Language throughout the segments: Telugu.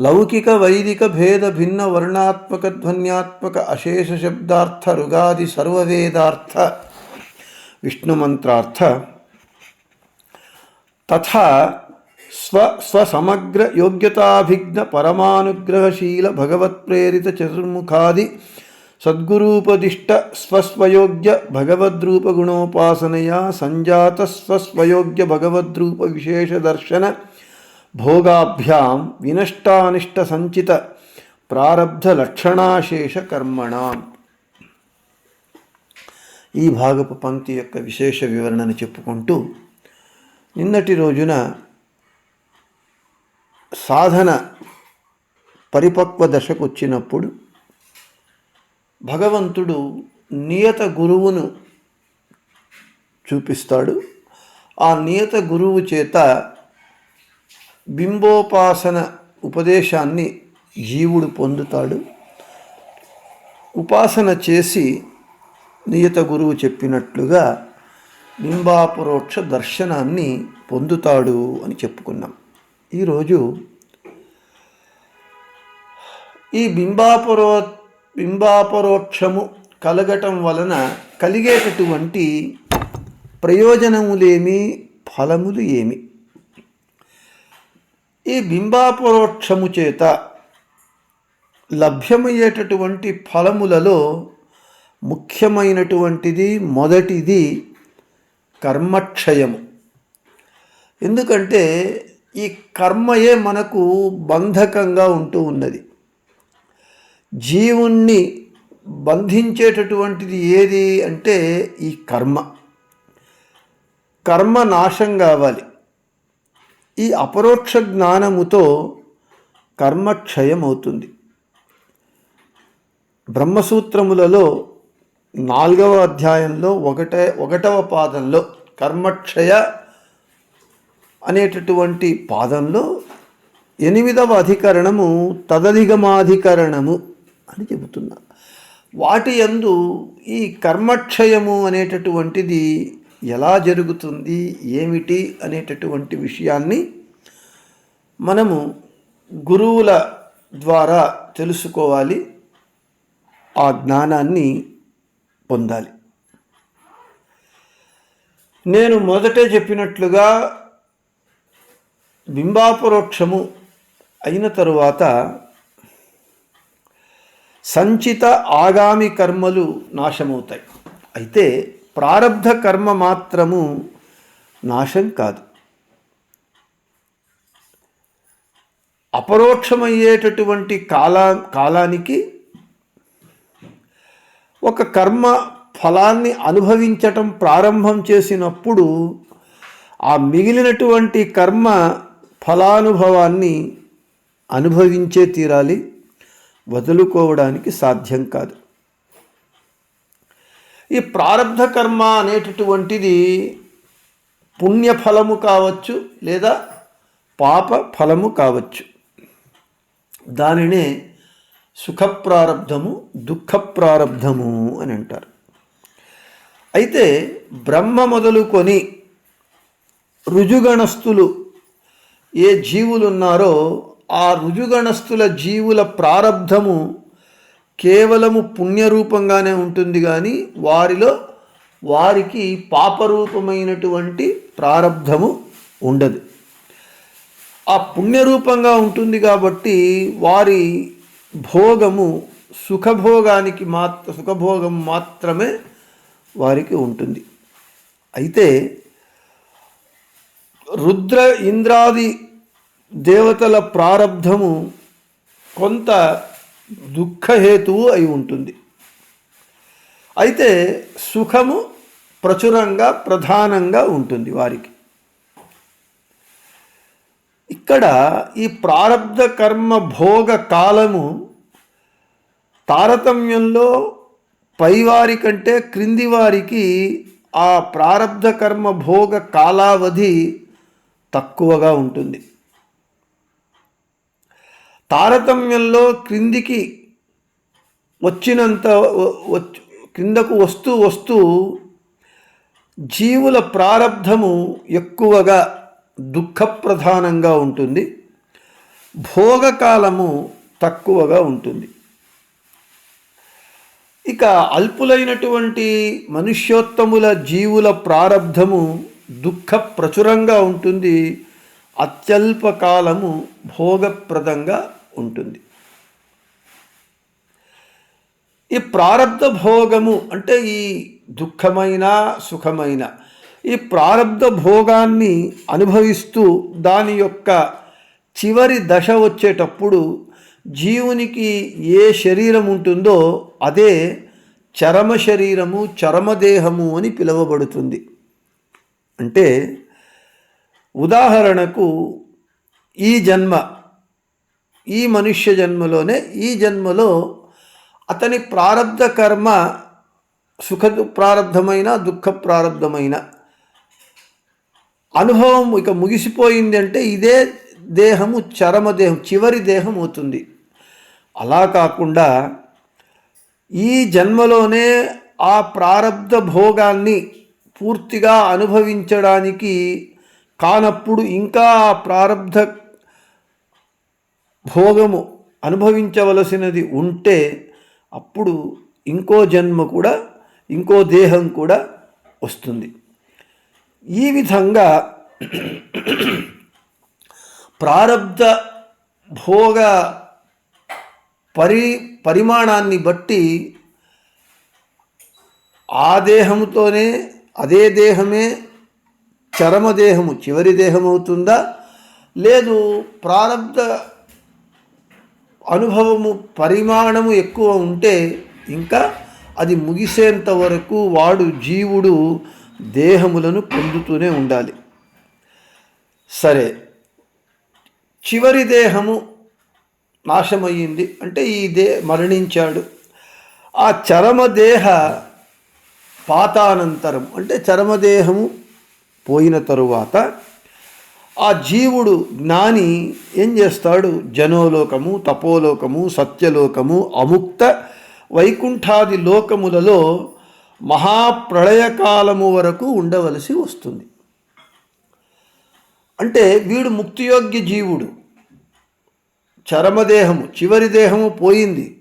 ಲೌಕಿಕ ವೈದಿಕ ಭೇದ ಭಿನ್ನ ವರ್ಣಾತ್ಮಕ ಧ್ವನ್ಯಾತ್ಮಕ ಅಶೇಷ ಶಬ್ದಾರ್ಥ ಋಗಾದಿ ಸರ್ವವೇದಾರ್ಥ ವಿಷ್ಣು ಮಂತ್ರಾರ್ಥ ತಥಾ ಸ್ವ ಸ್ವಸಮಗ್ರ ಯೋಗ್ಯತಾಭಿಜ್ಞ ಪರಮಾನುಗ್ರಹಶೀಲ ಭಗವತ್ಪ್ರೇರಿತ ಚತುರ್ಮುಖಾದಿ ಸದ್ಗುರೂಪದಿಷ್ಟ ಸ್ವಸ್ವಯೋಗ್ಯ ಭಗವದ್ರೂಪ ಗುಣೋಪಾಸನೆಯ ಸಂಜಾತ ಸ್ವಸ್ವಯೋಗ್ಯ ಭಗವದ್ರೂಪ ವಿಶೇಷ ದರ್ಶನ భోగాభ్యాం వినష్టానిష్ట సంచిత ప్రారబ్ధ లక్షణాశేష కర్మణ ఈ భాగపు పంక్తి యొక్క విశేష వివరణను చెప్పుకుంటూ నిన్నటి రోజున సాధన పరిపక్వ దశకు వచ్చినప్పుడు భగవంతుడు నియత గురువును చూపిస్తాడు. ఆ నియత గురువు చేత బింబోపాసన ఉపదేశాన్ని జీవుడు పొందుతాడు. ఉపాసన చేసి నియత గురువు చెప్పినట్లుగా బింబాపరోక్ష దర్శనాన్ని పొందుతాడు అని చెప్పుకున్నాం. ఈరోజు ఈ బింబాపరో బింబాపరోక్షము కలగటం వలన కలిగేటటువంటి ప్రయోజనములేమి ఫలములు ఏమి? ఈ బింబాపరోక్షము చేత లభ్యమయ్యేటటువంటి ఫలములలో ముఖ్యమైనటువంటిది మొదటిది కర్మక్షయము. ఎందుకంటే ఈ కర్మయే మనకు బంధకంగా ఉంటూ ఉన్నది. జీవుణ్ణి బంధించేటటువంటిది ఏది అంటే ఈ కర్మ. కర్మ నాశం కావాలి. ఈ అపరోక్ష జ్ఞానముతో కర్మక్షయం అవుతుంది బ్రహ్మసూత్రములలో నాలుగవ అధ్యాయంలో ఒకటే ఒకటవ పాదంలో కర్మక్షయ అనేటటువంటి పాదంలో ఎనిమిదవ అధికరణము తదధిగమాధికరణము అని చెబుతున్నారు వాటి యందు ఈ కర్మక్షయము అనేటటువంటిది ఎలా జరుగుతుంది ఏమిటి అనేటటువంటి విషయాన్ని మనము గురువుల ద్వారా తెలుసుకోవాలి ఆ జ్ఞానాన్ని పొందాలి. నేను మొదటే చెప్పినట్లుగా బింబాపరోక్షము అయిన తరువాత సంచిత ఆగామి కర్మలు నాశమవుతాయి. అయితే ప్రారబ్ధ కర్మ మాత్రము నాశం కాదు. అపరోక్షమయ్యేటటువంటి కాలా కాలానికి ఒక కర్మ ఫలాన్ని అనుభవించటం ప్రారంభం చేసినప్పుడు ఆ మిగిలినటువంటి కర్మ ఫలానుభవాన్ని అనుభవించే తీరాలి వదులుకోవడానికి సాధ్యం కాదు. ఈ ప్రారంధ కర్మ అనేటటువంటిది పుణ్యఫలము కావచ్చు లేదా పాప ఫలము కావచ్చు. దానినే సుఖ ప్రారబ్ధము దుఃఖ ప్రారబ్ధము అని అంటారు. అయితే బ్రహ్మ మొదలుకొని రుజుగణస్థులు ఏ జీవులు ఉన్నారో ఆ రుజుగణస్థుల జీవుల ప్రారబ్ధము కేవలము పుణ్యరూపంగానే ఉంటుంది కానీ వారిలో వారికి పాపరూపమైనటువంటి ప్రారబ్ధము ఉండదు. ఆ పుణ్యరూపంగా ఉంటుంది కాబట్టి వారి భోగము సుఖభోగానికి మాత్ర సుఖభోగం మాత్రమే వారికి ఉంటుంది. అయితే రుద్ర ఇంద్రాది దేవతల ప్రారబ్ధము కొంత దుఃఖహేతువు అయి ఉంటుంది. అయితే సుఖము ప్రచురంగా ప్రధానంగా ఉంటుంది వారికి. ఇక్కడ ఈ ప్రారబ్ధ కర్మ భోగ కాలము తారతమ్యంలో పైవారి కంటే క్రింది వారికి ఆ ప్రారంధ కర్మ భోగ కాలావధి తక్కువగా ఉంటుంది. తారతమ్యంలో క్రిందికి వచ్చినంత వ- క్రిందకు వస్తూ వస్తూ జీవుల ప్రారబ్ధము ఎక్కువగా దుఃఖప్రధానంగా ఉంటుంది. భోగకాలము తక్కువగా ఉంటుంది. ఇక అల్పులైనటువంటి మనుష్యోత్తముల జీవుల ప్రారబ్ధము దుఃఖ ప్రచురంగా ఉంటుంది. అత్యల్పకాలము భోగప్రదంగా ఉంటుంది. ఈ ప్రారంధ భోగము అంటే ఈ దుఃఖమైన సుఖమైన ఈ ప్రారంధ భోగాన్ని అనుభవిస్తూ దాని యొక్క చివరి దశ వచ్చేటప్పుడు జీవునికి ఏ శరీరం ఉంటుందో అదే చరమ శరీరము చరమదేహము అని పిలువబడుతుంది. అంటే ఉదాహరణకు ఈ జన్మ ఈ మనుష్య జన్మలోనే ఈ జన్మలో అతని ప్రారబ్ధ కర్మ సుఖ ప్రారబ్ధమైన దుఃఖ ప్రారబ్ధమైన అనుభవం ఇక ముగిసిపోయింది అంటే ఇదే దేహము చరమ దేహం చివరి దేహం అవుతుంది. అలా కాకుండా ఈ జన్మలోనే ఆ ప్రారబ్ధ భోగాన్ని పూర్తిగా అనుభవించడానికి కానప్పుడు ఇంకా ఆ ప్రారబ్ధ భోగము అనుభవించవలసినది ఉంటే అప్పుడు ఇంకో జన్మ కూడా ఇంకో దేహం కూడా వస్తుంది. ఈ విధంగా ప్రారంధ భోగ పరి పరిమాణాన్ని బట్టి ఆ దేహముతోనే అదే దేహమే చరమదేహము చివరి దేహం అవుతుందా లేదు ప్రారంధ అనుభవము పరిమాణము ఎక్కువ ఉంటే ఇంకా అది ముగిసేంత వరకు వాడు జీవుడు దేహములను పొందుతూనే ఉండాలి. సరే చివరి దేహము నాశమయ్యింది అంటే ఈ దే మరణించాడు. ఆ చరమదేహ పాతానంతరం అంటే చరమదేహము పోయిన తరువాత ఆ జీవుడు జ్ఞాని ఏం చేస్తాడు? జనోలోకము తపోలోకము సత్యలోకము అముక్త వైకుంఠాది లోకములలో మహాప్రళయకాలము వరకు ఉండవలసి వస్తుంది. అంటే వీడు ముక్తియోగ్య జీవుడు. చరమదేహము చివరి దేహము పోయింది.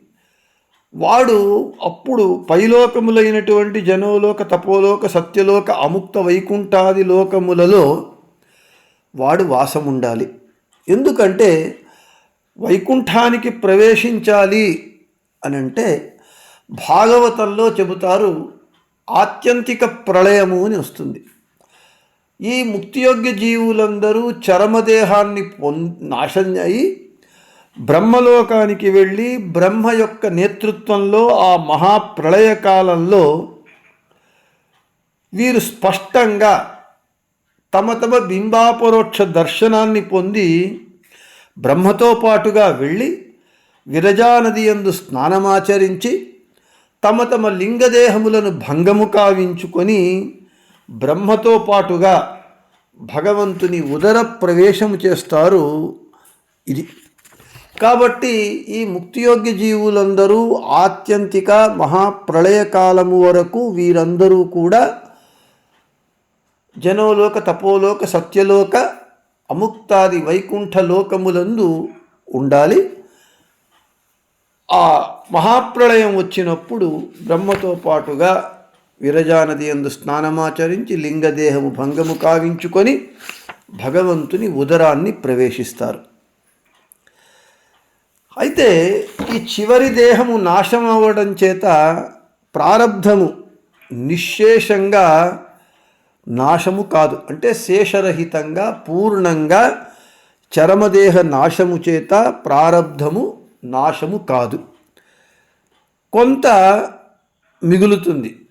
వాడు అప్పుడు పైలోకములైనటువంటి జనోలోక తపోలోక సత్యలోక అముక్త వైకుంఠాది లోకములలో వాడు వాసం ఉండాలి ఎందుకంటే వైకుంఠానికి ప్రవేశించాలి అని అంటే భాగవతంలో చెబుతారు ఆత్యంతిక ప్రళయము అని వస్తుంది. ఈ ముక్తియోగ్య జీవులందరూ చరమదేహాన్ని పొం నాశనం అయి బ్రహ్మలోకానికి వెళ్ళి బ్రహ్మ యొక్క నేతృత్వంలో ఆ మహాప్రళయ కాలంలో వీరు స్పష్టంగా తమ తమ బింబాపరోక్ష దర్శనాన్ని పొంది బ్రహ్మతో పాటుగా వెళ్ళి విరజానది యందు స్నానమాచరించి తమ తమ లింగదేహములను భంగము కావించుకొని బ్రహ్మతో పాటుగా భగవంతుని ఉదర ప్రవేశము చేస్తారు ఇది. కాబట్టి ఈ ముక్తియోగ్య జీవులందరూ ఆత్యంతిక మహాప్రళయకాలము వరకు వీరందరూ కూడా జనోలోక తపోలోక సత్యలోక అముక్తాది వైకుంఠ లోకములందు ఉండాలి. ఆ మహాప్రళయం వచ్చినప్పుడు బ్రహ్మతో పాటుగా విరజానది ఎందు స్నానమాచరించి లింగదేహము భంగము కావించుకొని భగవంతుని ఉదరాన్ని ప్రవేశిస్తారు. అయితే ఈ చివరి దేహము నాశం అవ్వడం చేత ప్రారబ్ధము నిశ్శేషంగా నాశము కాదు. అంటే శేషరహితంగా పూర్ణంగా చరమదేహ నాశము చేత ప్రారబ్ధము నాశము కాదు. కొంత మిగులుతుంది.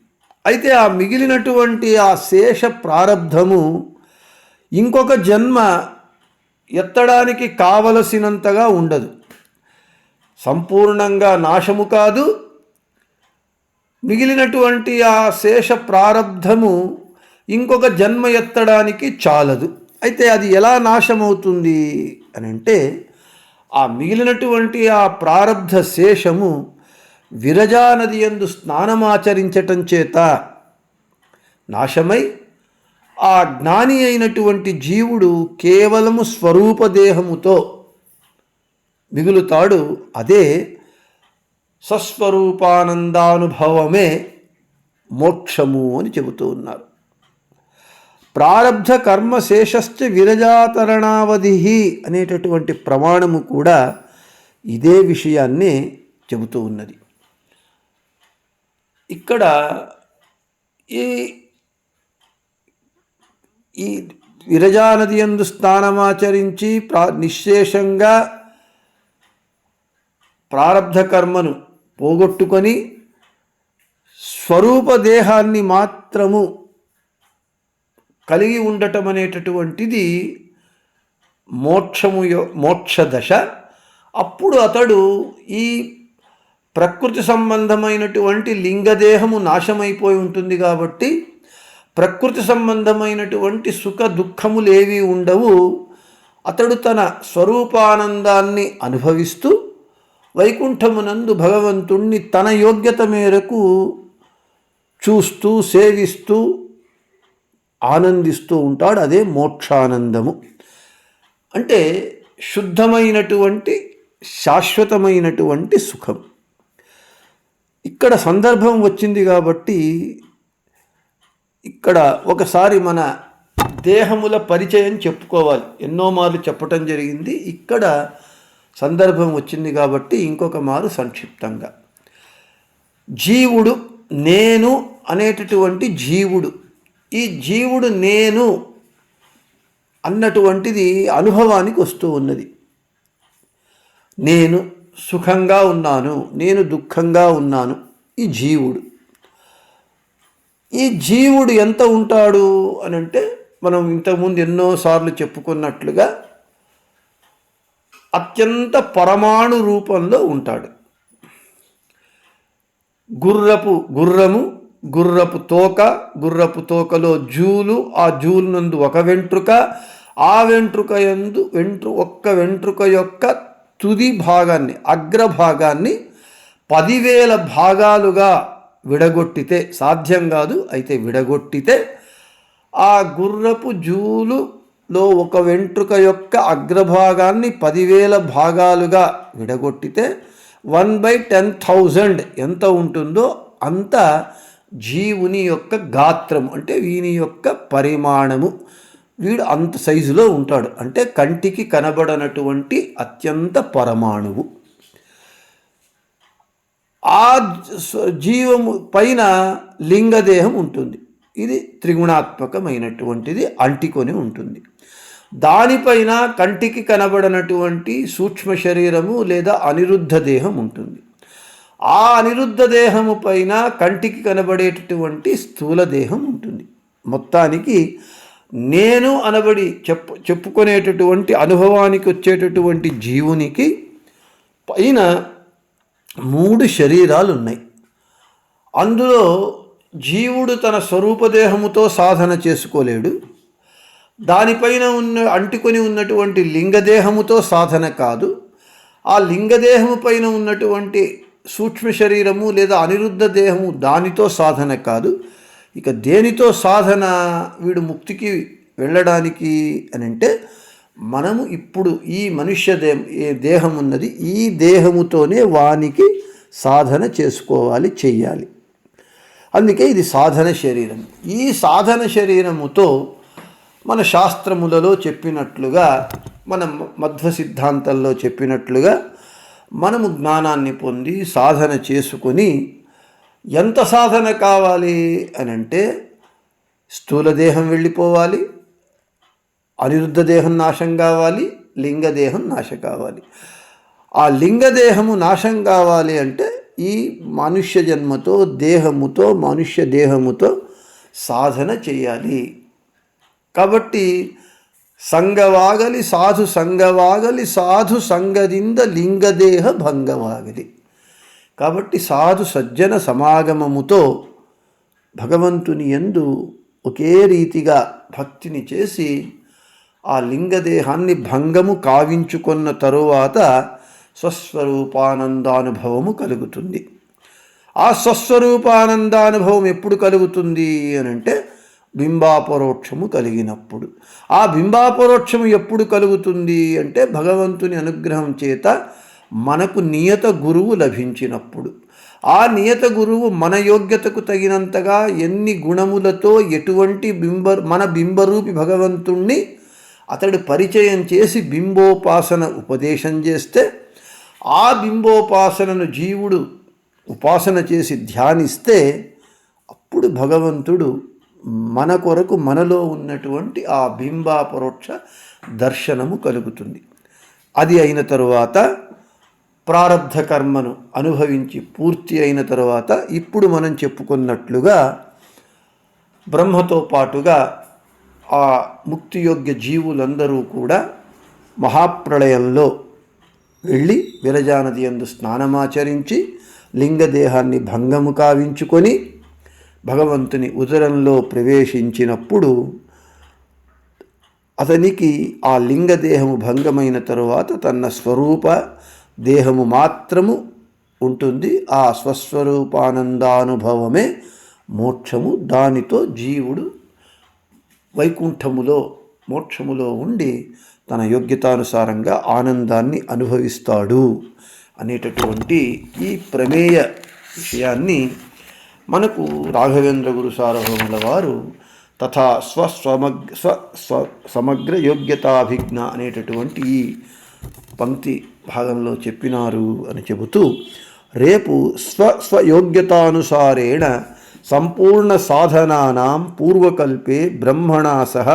అయితే ఆ మిగిలినటువంటి ఆ శేష ప్రారబ్ధము ఇంకొక జన్మ ఎత్తడానికి కావలసినంతగా ఉండదు. సంపూర్ణంగా నాశము కాదు. మిగిలినటువంటి ఆ శేష ప్రారబ్ధము ఇంకొక జన్మ ఎత్తడానికి చాలదు. అయితే అది ఎలా నాశమవుతుంది అని అంటే ఆ మిగిలినటువంటి ఆ ప్రారబ్ధ శేషము విరజానది ఎందు స్నానమాచరించటం చేత నాశమై ఆ జ్ఞాని అయినటువంటి జీవుడు కేవలము స్వరూపదేహముతో మిగులుతాడు. అదే సస్వరూపానందానుభవమే మోక్షము అని చెబుతూ ఉన్నారు. ప్రారబ్ధ కర్మ శేషశ్చ విరజాతరణావధి అనేటటువంటి ప్రమాణము కూడా ఇదే విషయాన్నే చెబుతూ ఉన్నది. ఇక్కడ ఈ ఈ విరజానది ఎందు స్నానమాచరించి ప్రా నిశ్శేషంగా ప్రారబ్ధ కర్మను పోగొట్టుకొని స్వరూప దేహాన్ని మాత్రము కలిగి ఉండటం అనేటటువంటిది మోక్షము యొ- మోక్ష దశ అప్పుడు అతడు ఈ ప్రకృతి సంబంధమైనటువంటి లింగదేహము నాశమైపోయి ఉంటుంది కాబట్టి ప్రకృతి సంబంధమైనటువంటి సుఖ దుఃఖములేవి ఉండవు. అతడు తన స్వరూపానందాన్ని అనుభవిస్తూ వైకుంఠమునందు భగవంతుణ్ణి తన యోగ్యత మేరకు చూస్తూ సేవిస్తూ ఆనందిస్తూ ఉంటాడు. అదే మోక్షానందము. అంటే శుద్ధమైనటువంటి శాశ్వతమైనటువంటి సుఖం. ఇక్కడ సందర్భం వచ్చింది కాబట్టి ఇక్కడ ఒకసారి మన దేహముల పరిచయం చెప్పుకోవాలి. ఎన్నో మార్లు చెప్పటం జరిగింది. ఇక్కడ సందర్భం వచ్చింది కాబట్టి ఇంకొక మారు సంక్షిప్తంగా. జీవుడు నేను అనేటటువంటి జీవుడు ఈ జీవుడు నేను అన్నటువంటిది అనుభవానికి వస్తూ ఉన్నది. నేను సుఖంగా ఉన్నాను నేను దుఃఖంగా ఉన్నాను ఈ జీవుడు. ఈ జీవుడు ఎంత ఉంటాడు అని అంటే మనం ఇంతకుముందు ఎన్నోసార్లు చెప్పుకున్నట్లుగా అత్యంత పరమాణు రూపంలో ఉంటాడు. గుర్రపు గుర్రము గుర్రపు తోక గుర్రపు తోకలో జూలు ఆ జూలు నందు ఒక వెంట్రుక ఆ వెంట్రుక యందు వెంట్రు ఒక్క వెంట్రుక యొక్క తుది భాగాన్ని అగ్రభాగాన్ని పదివేల భాగాలుగా విడగొట్టితే సాధ్యం కాదు అయితే విడగొట్టితే ఆ గుర్రపు జూలులో ఒక వెంట్రుక యొక్క అగ్రభాగాన్ని పదివేల భాగాలుగా విడగొట్టితే వన్ బై టెన్ థౌజండ్ ఎంత ఉంటుందో అంత జీవుని యొక్క గాత్రం అంటే వీని యొక్క పరిమాణము. వీడు అంత సైజులో ఉంటాడు. అంటే కంటికి కనబడనటువంటి అత్యంత పరమాణువు. ఆ జీవము పైన లింగదేహం ఉంటుంది. ఇది త్రిగుణాత్మకమైనటువంటిది అంటికొని ఉంటుంది. దానిపైన కంటికి కనబడనటువంటి సూక్ష్మ శరీరము లేదా అనిరుద్ధ దేహం ఉంటుంది. ఆ అనిరుద్ధ దేహము పైన కంటికి కనబడేటటువంటి స్థూల దేహం ఉంటుంది. మొత్తానికి నేను అనబడి చెప్పు చెప్పుకునేటటువంటి అనుభవానికి వచ్చేటటువంటి జీవునికి పైన మూడు శరీరాలు ఉన్నాయి అందులో జీవుడు తన స్వరూపదేహముతో సాధన చేసుకోలేడు. దానిపైన ఉన్న అంటుకొని ఉన్నటువంటి లింగదేహముతో సాధన కాదు. ఆ లింగదేహము పైన ఉన్నటువంటి సూక్ష్మ శరీరము లేదా అనిరుద్ధ దేహము దానితో సాధన కాదు. ఇక దేనితో సాధన వీడు ముక్తికి వెళ్ళడానికి అని అంటే మనము ఇప్పుడు ఈ మనుష్య దే ఏ దేహం ఉన్నది ఈ దేహముతోనే వానికి సాధన చేసుకోవాలి చెయ్యాలి. అందుకే ఇది సాధన శరీరం. ఈ సాధన శరీరముతో మన శాస్త్రములలో చెప్పినట్లుగా మన మధ్వ సిద్ధాంతంలో చెప్పినట్లుగా మనము జ్ఞానాన్ని పొంది సాధన చేసుకొని ఎంత సాధన కావాలి అని అంటే స్థూల దేహం వెళ్ళిపోవాలి అనిరుద్ధ దేహం నాశం కావాలి లింగదేహం నాశం కావాలి. ఆ లింగదేహము నాశం కావాలి అంటే ఈ మనుష్య జన్మతో దేహముతో మనుష్య దేహముతో సాధన చేయాలి. కాబట్టి సంగవాగలి సాధు సంగవాగలి సాధు సంగದಿಂದ లింగదేహ భంగవాగలి. కాబట్టి సాధు సజ్జన సమాగమముతో భగవంతుని ఎందు ఒకే రీతిగా భక్తిని చేసి ఆ లింగదేహాన్ని భంగము కావించుకున్న తరువాత స్వస్వరూపానందానుభవము కలుగుతుంది. ఆ స్వస్వరూపానందానుభవం ఎప్పుడు కలుగుతుంది అని అంటే బింబాపరోక్షము కలిగినప్పుడు. ఆ బింబాపరోక్షము ఎప్పుడు కలుగుతుంది అంటే భగవంతుని అనుగ్రహం చేత మనకు నియత గురువు లభించినప్పుడు. ఆ నియత గురువు మన యోగ్యతకు తగినంతగా ఎన్ని గుణములతో ఎటువంటి బింబ మన బింబరూపి భగవంతుణ్ణి అతడు పరిచయం చేసి బింబోపాసన ఉపదేశం చేస్తే ఆ బింబోపాసనను జీవుడు ఉపాసన చేసి ధ్యానిస్తే అప్పుడు భగవంతుడు మన కొరకు మనలో ఉన్నటువంటి ఆ బింబాపరోక్ష దర్శనము కలుగుతుంది. అది అయిన తరువాత ప్రారంధ కర్మను అనుభవించి పూర్తి అయిన తరువాత ఇప్పుడు మనం చెప్పుకున్నట్లుగా బ్రహ్మతో పాటుగా ఆ ముక్తియోగ్య జీవులందరూ కూడా మహాప్రళయంలో వెళ్ళి విరజానది ఎందు స్నానమాచరించి లింగదేహాన్ని భంగము కావించుకొని భగవంతుని ఉదరంలో ప్రవేశించినప్పుడు అతనికి ఆ లింగదేహము భంగమైన తరువాత తన స్వరూప దేహము మాత్రము ఉంటుంది. ఆ స్వస్వరూపానందానుభవమే మోక్షము. దానితో జీవుడు వైకుంఠములో మోక్షములో ఉండి తన యోగ్యతానుసారంగా ఆనందాన్ని అనుభవిస్తాడు అనేటటువంటి ఈ ప్రమేయ విషయాన్ని మనకు రాఘవేంద్ర గురు సార్వభౌముల వారు తథా స్వస్వమగ్ స్వ స్వ సమగ్ర యోగ్యతాభిజ్ఞ అనేటటువంటి ఈ పంక్తి భాగంలో చెప్పినారు అని చెబుతూ రేపు స్వ స్వయోగ్యతానుసారేణ సంపూర్ణ సాధనానాం పూర్వకల్పే బ్రహ్మణా సహ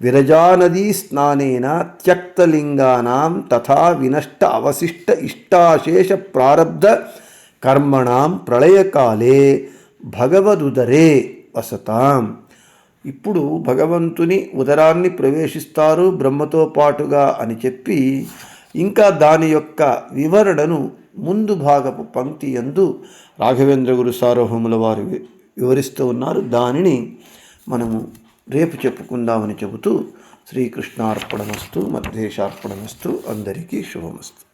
విరజానదీ స్నానేన త్యక్తలింగానాం తథా వినష్ట అవశిష్ట ఇష్టాశేష ప్రారబ్ధ కర్మణాం ప్రళయకాలే భగవదుదరే వసతాం. ఇప్పుడు భగవంతుని ఉదరాన్ని ప్రవేశిస్తారు బ్రహ్మతో పాటుగా అని చెప్పి ఇంకా దాని యొక్క వివరణను ముందు భాగపు పంక్తి ఎందు రాఘవేంద్ర గురు సార్వభౌముల వారు వివరిస్తూ ఉన్నారు. దానిని మనము రేపు చెప్పుకుందామని చెబుతూ శ్రీకృష్ణార్పణమస్తు మధ్యేశార్పణమస్తు అందరికీ శుభమస్తు.